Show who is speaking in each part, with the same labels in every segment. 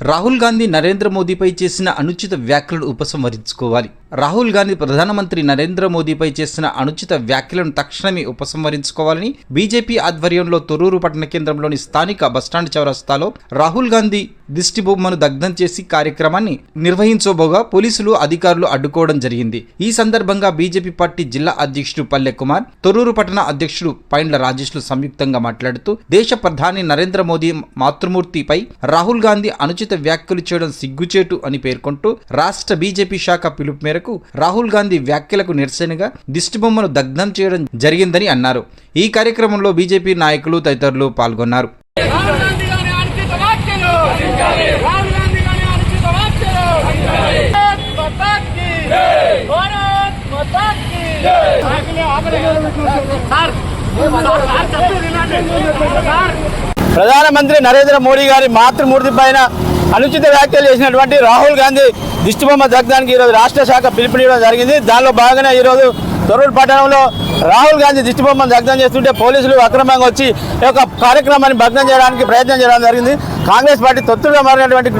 Speaker 1: రాహుల్ గాంధీ నరేంద్ర మోదీపై చేసిన అనుచిత వ్యాఖ్యలను ఉపసంహరించుకోవాలి. రాహుల్ గాంధీ ప్రధానమంత్రి నరేంద్ర మోదీపై చేసిన అనుచిత వ్యాఖ్యలను తక్షణమే ఉపసంహరించుకోవాలని బీజేపీ ఆధ్వర్యంలో తొర్రూరు పట్టణ కేంద్రంలోని స్థానిక బస్టాండ్ చౌరస్తాలో రాహుల్ గాంధీ దిష్టి బొమ్మను దగ్ధం చేసి కార్యక్రమాన్ని నిర్వహించబోగా పోలీసులు అధికారులు అడ్డుకోవడం జరిగింది. ఈ సందర్భంగా బీజేపీ పార్టీ జిల్లా అధ్యక్షుడు పల్లె కుమార్ తొర్రూరు పట్టణ అధ్యక్షుడు పైండ్ల రాజేష్లు సంయుక్తంగా మాట్లాడుతూ దేశ ప్రధాని నరేంద్ర మోదీ మాతృమూర్తిపై రాహుల్ గాంధీ అనుచిత వ్యాఖ్యలు చేయడం సిగ్గుచేటు అని పేర్కొంటూ రాష్ట్ర బీజేపీ శాఖ పిలుపు మేరకు రాహుల్ గాంధీ వ్యాఖ్యలకు నిరసనగా దిష్టిబొమ్మను దగ్ధం చేయడం జరిగిందని అన్నారు. ఈ కార్యక్రమంలో బీజేపీ నాయకులు తదితరులు పాల్గొన్నారు
Speaker 2: రాహుల్ గాంధీ గారి అనుచిత వ్యాఖ్యలు రాహుల్ గాంధీ గారి అనుచిత వ్యాఖ్యలు భారత్ మాతా కీ భారత్ మాతా కీ సార్ సార్ చెప్తూ వినండి సార్
Speaker 3: ప్రధానమంత్రి నరేంద్ర మోడీ గారి మాతృమూర్తి పైన అనుచిత వ్యాఖ్యలు చేసినటువంటి రాహుల్ గాంధీ దిష్టిబొమ్మ దగ్ధానికి ఈరోజు రాష్ట్ర శాఖ పిలుపునివ్వడం జరిగింది. దానిలో భాగంగా ఈరోజు తొరూరు పట్టణంలో రాహుల్ గాంధీ దిష్టిబొమ్మను దగ్ధం చేస్తుంటే పోలీసులు అక్రమంగా వచ్చి ఈ యొక్క కార్యక్రమాన్ని భగ్నం చేయడానికి ప్రయత్నం చేయడం జరిగింది. కాంగ్రెస్ పార్టీ తొత్తుగా మారినటువంటి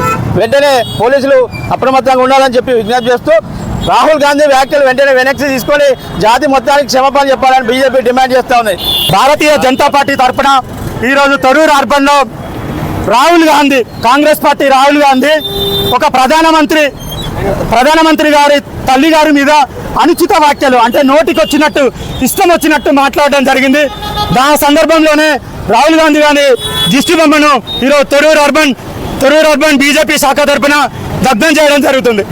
Speaker 3: వెంటనే పోలీసులు అప్రమత్తంగా ఉండాలని చెప్పి విజ్ఞప్తి చేస్తూ రాహుల్ గాంధీ వ్యాఖ్యలు వెంటనే వెనక్కి తీసుకొని జాతి మొత్తానికి క్షమాపణ చెప్పాలని బీజేపీ డిమాండ్ చేస్తూ ఉంది.
Speaker 4: భారతీయ జనతా పార్టీ తరఫున ఈరోజు తరూర్ అర్బన్లో రాహుల్ గాంధీ కాంగ్రెస్ పార్టీ రాహుల్ గాంధీ ఒక ప్రధానమంత్రి ప్రధానమంత్రి గారి తల్లి గారి మీద అనుచిత వ్యాఖ్యలు అంటే నోటికి వచ్చినట్టు ఇష్టం వచ్చినట్టు మాట్లాడడం జరిగింది. దా సందర్భంలోనే రాహుల్ గాంధీ గారి దిష్టి బొమ్మను ఈరోజు Thorrur urban Thorrur urban BJP శాఖ తరఫున దగ్ధం చేయడం జరుగుతుంది.